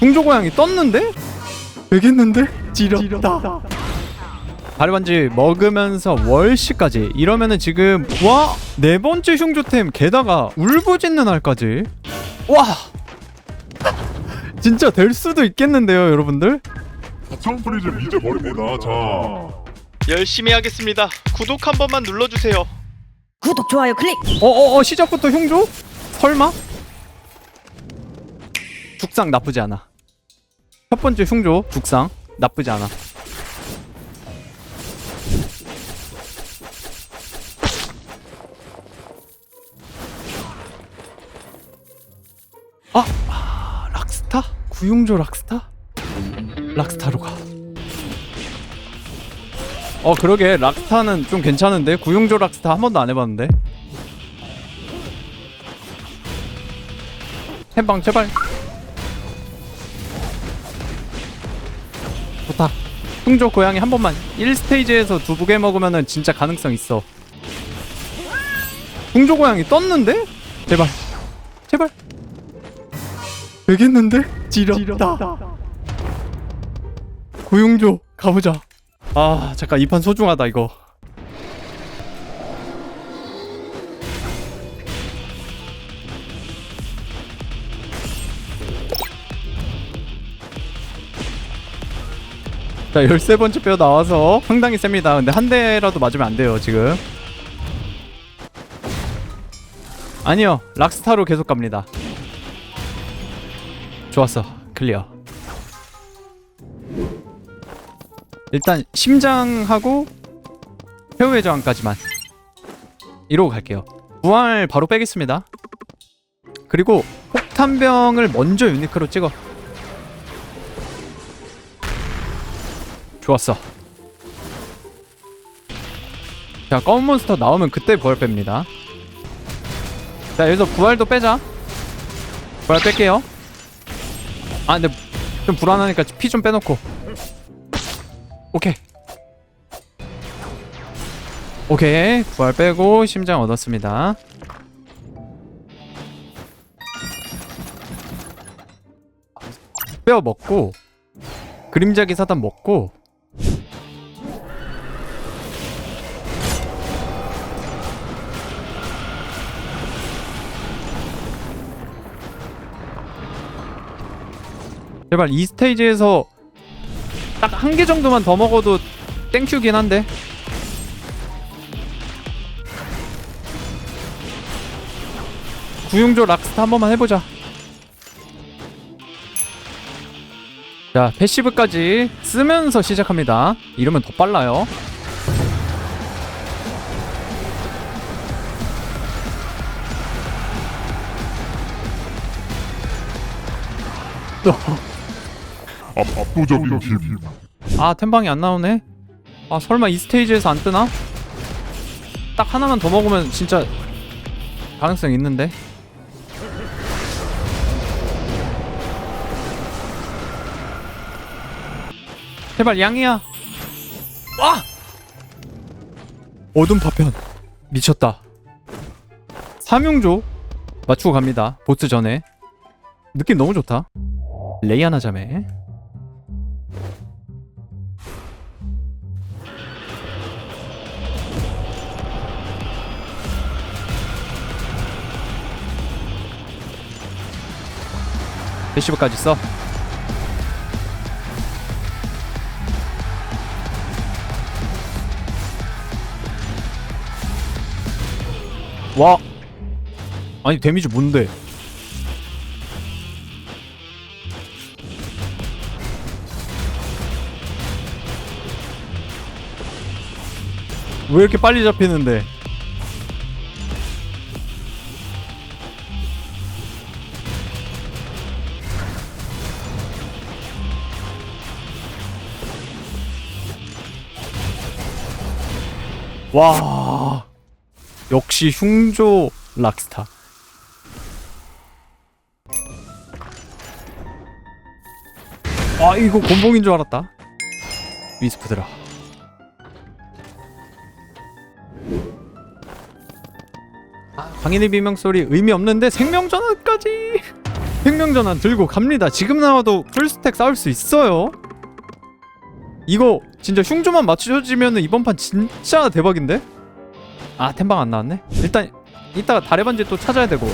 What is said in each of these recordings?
흉조고양이 떴는데? 되겠는데? 지렸다 가르반지 먹으면서 월시까지 이러면은 지금 와! 네 번째 흉조템 게다가 울부짖는 알까지 와! 진짜 될 수도 있겠는데요 여러분들? 사창 프리즘 이제 버립니다. 자, 열심히 하겠습니다. 구독 한 번만 눌러주세요. 구독 좋아요 클릭 어어어 시작부터 흉조? 설마? 죽상 나쁘지 않아 첫 번째 흉조 죽상 나쁘지 않아 아, 아 락스타? 구흉조 락스타? 락스타로 가. 어 그러게 락스타는 좀 괜찮은데 구용조 락스타 한 번도 안 해봤는데 해방 제발 흉조 고양이 한 번만 1스테이지에서 두 부개 먹으면은 진짜 가능성 있어. 흉조 고양이 떴는데? 제발. 제발. 되겠는데? 지렸다. 고용조 가보자. 아 잠깐 이 판 소중하다 이거 자 13번째 뼈 나와서 상당히 셉니다. 근데 한 대라도 맞으면 안 돼요 지금. 아니요 락스타로 계속 갑니다. 좋았어. 클리어. 일단 심장하고 최후의 저항까지만 이러고 갈게요. 부활 바로 빼겠습니다. 그리고 폭탄병을 먼저 유니크로 찍어 좋았어. 자 검은 몬스터 나오면 그때 부활 뺍니다. 자 여기서 부활도 빼자. 부활 뺄게요. 아 근데 좀 불안하니까 피 좀 빼놓고. 오케이. 오케이. 부활 빼고 심장 얻었습니다. 뼈 먹고 그림자 기 사단 먹고 제발 이 스테이지에서 딱 한 개 정도만 더 먹어도 땡큐긴 한데. 구용조 락스타 한 번만 해보자. 자 패시브까지 쓰면서 시작합니다. 이러면 더 빨라요 압, 압도적인 힘. 아 템방이 안 나오네? 아 설마 이 스테이지에서 안 뜨나? 딱 하나만 더 먹으면 진짜 가능성 있는데? 제발 양이야. 와! 어둠 파편. 미쳤다. 삼용조 맞추고 갑니다. 보스 전에. 느낌 너무 좋다. 레이아나 자매 패시브까지 써. 와. 아니 데미지 뭔데? 왜 이렇게 빨리 잡히는데? 와. 역시 흉조 락스타. 아 이거 곤봉인 줄 알았다. 위스프드라. 아, 방인의 비명 소리 의미 없는데 생명전환까지. 생명 생명 전환 들고 갑니다. 지금 나와도 풀스택 싸울 수 있어요. 이거 진짜 흉조만 맞춰지면은 이번 판 진짜 대박인데? 아 템방 안 나왔네. 일단 이따가 달의 반지 또 찾아야 되고.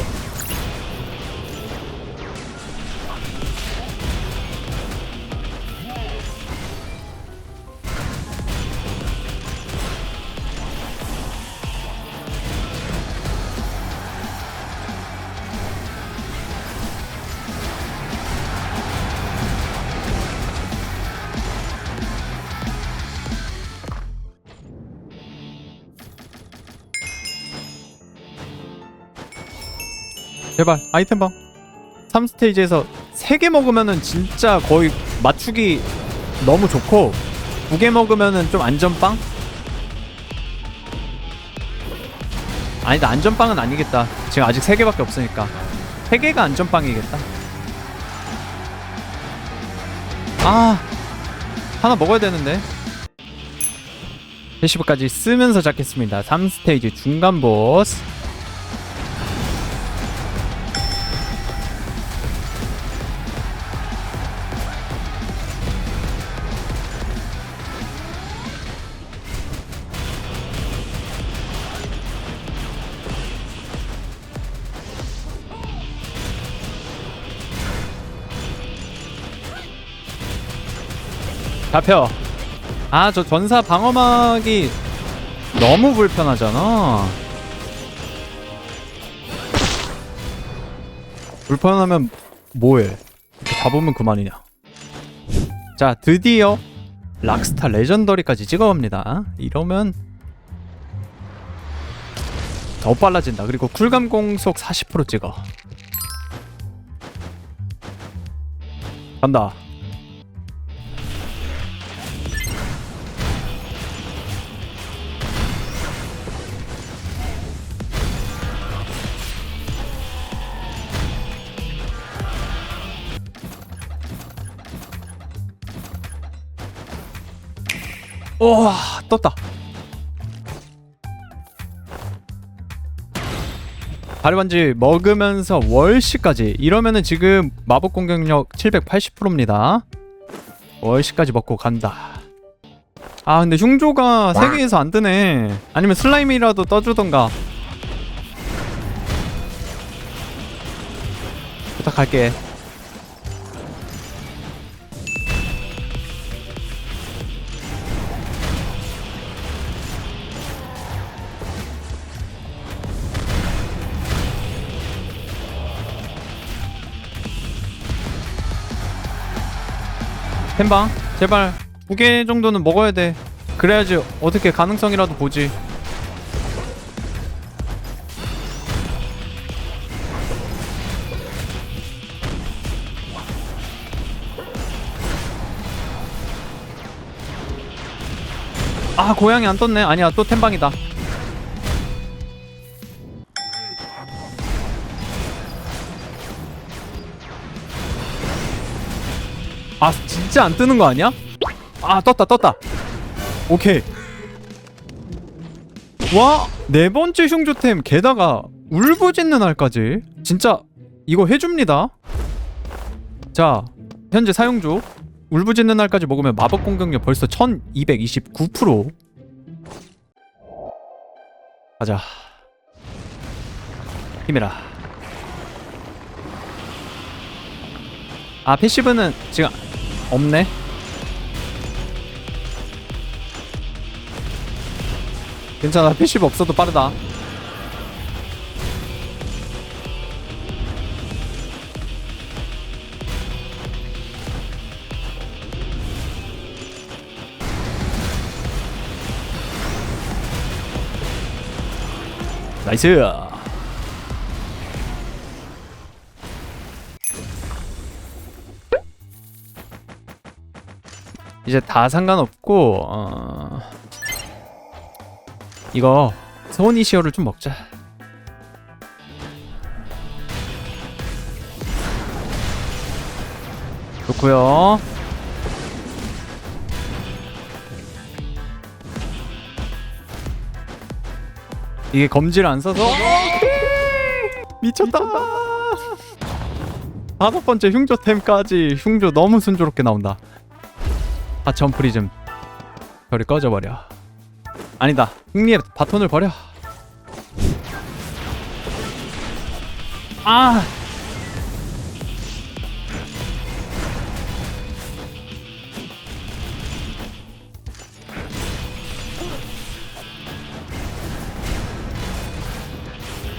제발 아이템방. 3스테이지에서 3개 먹으면은 진짜 거의 맞추기 너무 좋고 2개 먹으면은 좀 안전빵? 아니다 안전빵은 아니겠다. 지금 아직 3개밖에 없으니까. 3개가 안전빵이겠다. 아 하나 먹어야 되는데. 패시브까지 쓰면서 잡겠습니다. 3스테이지 중간 보스 잡혀. 아, 저 전사 방어막이 너무 불편하잖아. 불편하면 뭐해? 잡으면 그만이냐. 자, 드디어 락스타 레전더리까지 찍어갑니다. 이러면 더 빨라진다. 그리고 쿨감 공속 40% 찍어. 간다. 와 떴다. 발반지 먹으면서 월시까지. 이러면은 지금 마법 공격력 780%입니다. 월시까지 먹고 간다. 아 근데 흉조가 3개에서 안 뜨네. 아니면 슬라임이라도 떠주던가. 부탁할게 템방 제발. 두 개 정도는 먹어야 돼. 그래야지 어떻게 가능성이라도 보지. 아 고양이 안 떴네. 아니야 또 템방이다 아 진짜 안 뜨는 거 아니야? 아 떴다 떴다. 오케이. 와 네 번째 흉조템 게다가 울부짖는 알까지? 진짜 이거 해줍니다. 자 현재 사용중. 울부짖는 날까지 먹으면 마법 공격력 벌써 1229% 가자. 힘내라. 아 패시브는 지금 없네? 괜찮아 패시브 없어도 빠르다. 나이스 이제 다 상관없고 어... 이거 소니시어를 좀 먹자. 좋고요. 이게 검지를 안 써서? 미쳤다. 다섯 번째 흉조템까지 흉조 너무 순조롭게 나온다. 하천 프리즘 별이 꺼져버려. 아니다. 흥리의 바톤을 버려. 아.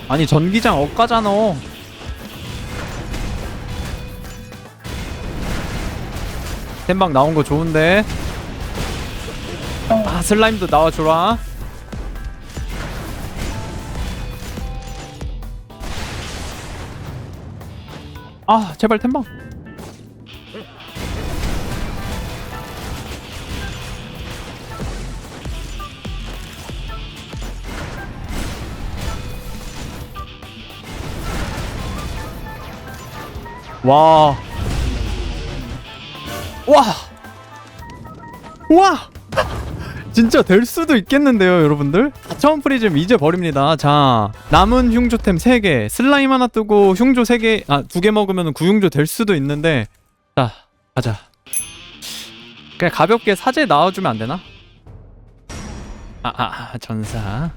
아니 전기장 엇가잖아. 템방 나온 거 좋은데. 아 슬라임도 나와줘라. 아 제발 템방. 와. 와. 와. 진짜 될 수도 있겠는데요, 여러분들? 4차원 프리즘 이제 버립니다. 자, 남은 흉조템 3개, 슬라임 하나 뜨고 흉조 3개, 아, 2개 먹으면 구흉조 될 수도 있는데, 자, 가자. 그냥 가볍게 사제 나와주면 안 되나? 아, 아, 아, 전사.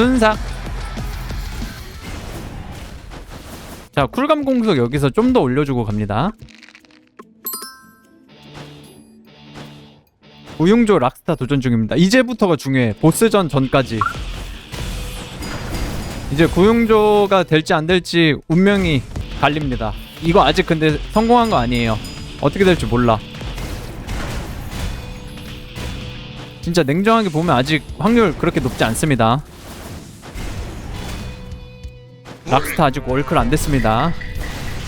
순삭. 자, 쿨감 공속 여기서 좀 더 올려주고 갑니다. 우용조 락스타 도전 중입니다. 이제부터가 중요해. 보스전 전까지. 이제 구용조가 될지 안 될지 운명이 갈립니다. 이거 아직 근데 성공한 거 아니에요. 어떻게 될지 몰라. 진짜 냉정하게 보면 아직 확률 그렇게 높지 않습니다. 락스타 아직 월클 안 됐습니다.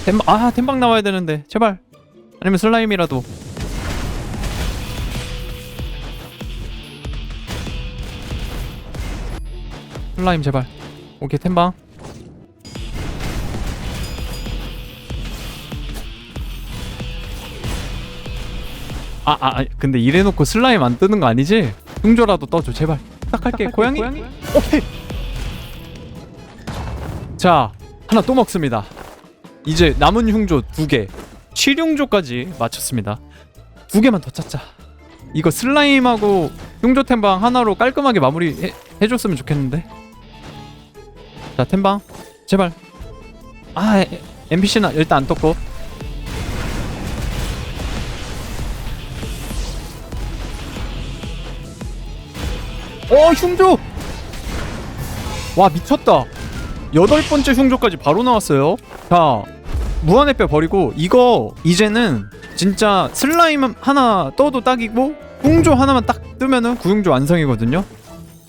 템방 아 템방 나와야 되는데 제발 아니면 슬라임이라도 슬라임 제발 오케이 템방 아, 아, 아, 근데 이래놓고 슬라임 안 뜨는 거 아니지? 흉조라도 떠줘, 제발. 딱 할게, 고양이. 오케이. 자, 하나 또 먹습니다. 이제 남은 흉조 두 개, 칠흉조까지 맞췄습니다. 두 개만 더 찾자. 이거 슬라임하고 흉조 템방 하나로 깔끔하게 마무리 해, 해줬으면 좋겠는데. 자, 템방 제발. 아, 에- NPC는 일단 안 떴고. 어, 흉조! 와, 미쳤다. 여덟 번째 흉조까지 바로 나왔어요. 자, 무한의 뼈 버리고 이거 이제는 진짜 슬라임 하나 떠도 딱이고 흉조 하나만 딱 뜨면은 구흉조 완성이거든요.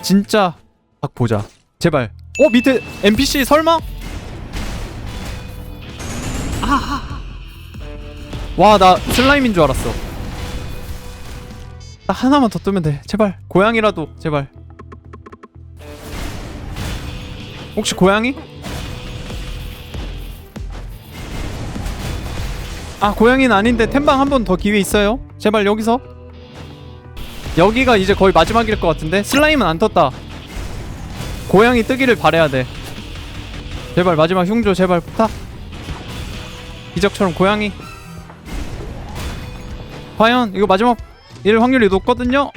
진짜 딱 보자. 제발. 어 밑에 NPC 설마? 아. 와나 슬라임인 줄 알았어. 딱 하나만 더 뜨면 돼. 제발 고양이라도 제발. 혹시 고양이? 아 고양이는 아닌데 템방 한 번 더 기회 있어요? 제발 여기서. 여기가 이제 거의 마지막일 것 같은데? 슬라임은 안 떴다. 고양이 뜨기를 바래야 돼. 제발 마지막 흉조 제발 부탁. 기적처럼 고양이. 과연 이거 마지막 일 확률이 높거든요?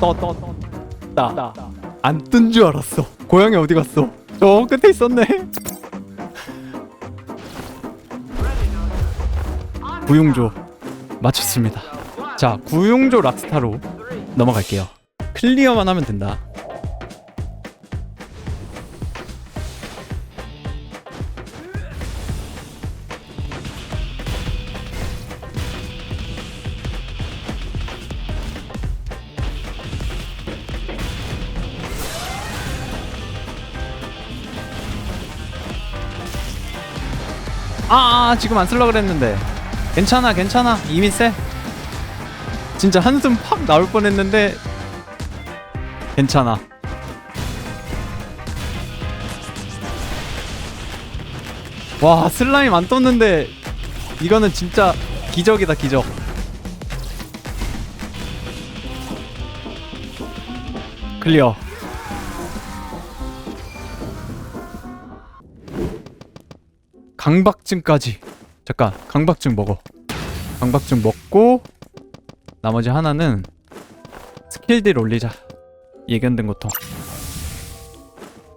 아떠떠떠 안 뜬 줄 알았어 고양이 어디 갔어 저 끝에 있었네 구용조 맞췄습니다. 자, 구용조 락스타로 넘어갈게요. 클리어만 하면 된다. 아, 아 지금 안 쓸라 그랬는데. 괜찮아 괜찮아. 이미 쎄. 진짜 한숨 팍 나올 뻔했는데 괜찮아. 와 슬라임 안 떴는데 이거는 진짜 기적이다 기적. 클리어. 강박증까지. 잠깐 강박증 먹어. 강박증 먹고 나머지 하나는 스킬딜 올리자. 예견된 고통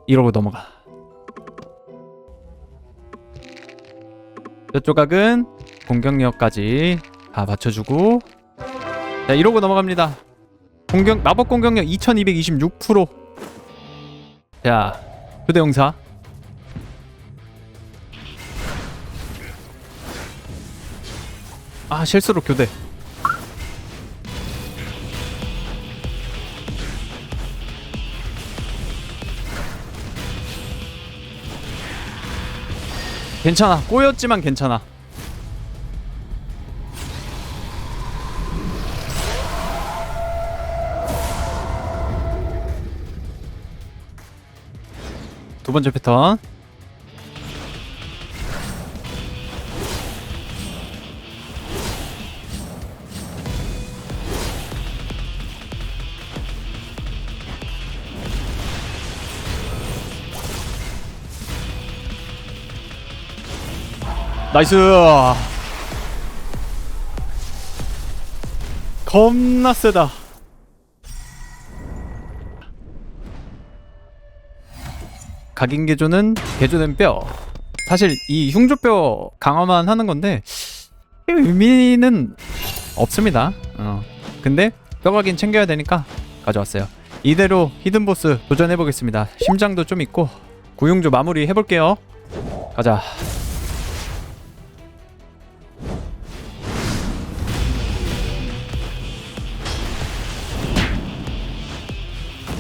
이러고 넘어가. 저 조각은 공격력까지 다 맞춰주고. 자 이러고 넘어갑니다. 공격 마법 공격력 2226%자 교대용사 아 실수로 교대. 괜찮아. 꼬였지만 괜찮아. 두 번째 패턴 나이스. 겁나 세다. 각인 개조는 개조된 뼈. 사실 이 흉조뼈 강화만 하는 건데 의미는 없습니다. 어. 근데 뼈각인 챙겨야 되니까 가져왔어요. 이대로 히든보스 도전해보겠습니다. 심장도 좀 있고 구용조 마무리 해볼게요. 가자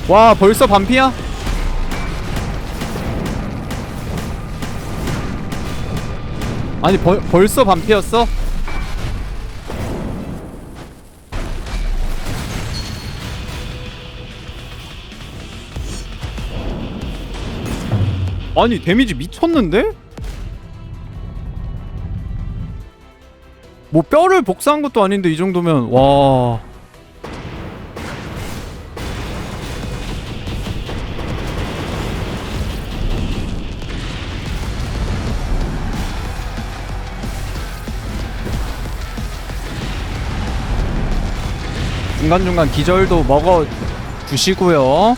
와 벌써 반피야? 아니 벌, 벌써 반피였어? 아니 데미지 미쳤는데? 뭐 뼈를 복사한 것도 아닌데 이 정도면 와 중간중간 기절도 먹어 주시고요.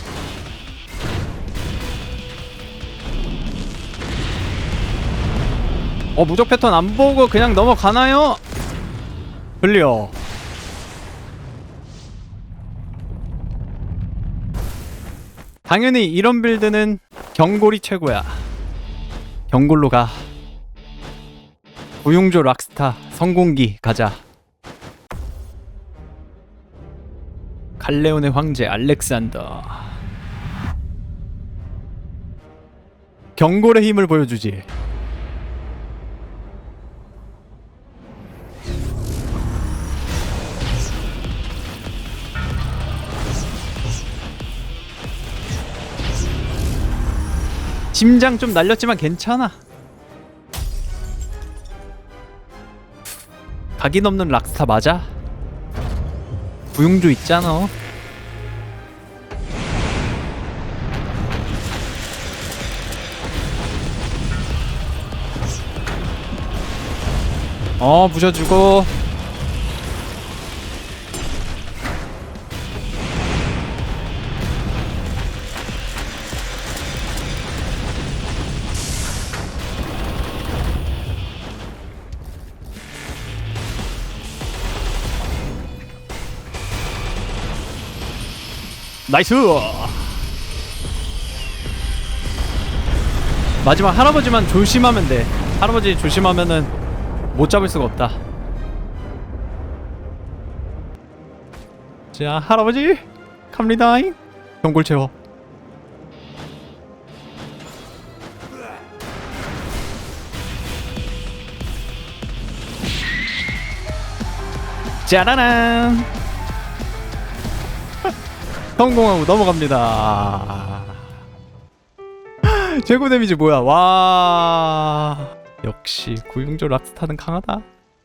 어 무적 패턴 안 보고 그냥 넘어가나요? 클리어. 당연히 이런 빌드는 경골이 최고야. 경골로 가. 구용조 락스타 성공기 가자. 칼레온의 황제 알렉산더. 경골의 힘을 보여주지. 심장 좀 날렸지만 괜찮아. 각인 없는 락스타 맞아? 구용조 있잖아. 어 부셔주고 나이스 마지막 할아버지만 조심하면 돼 할아버지 조심하면은 못 잡을 수가 없다. 자, 할아버지 갑니다잉. 경골 채워. 짜라란. 성공하고 넘어갑니다. 최고 데미지 뭐야? 와. 역시 구용조 락스타는 강하다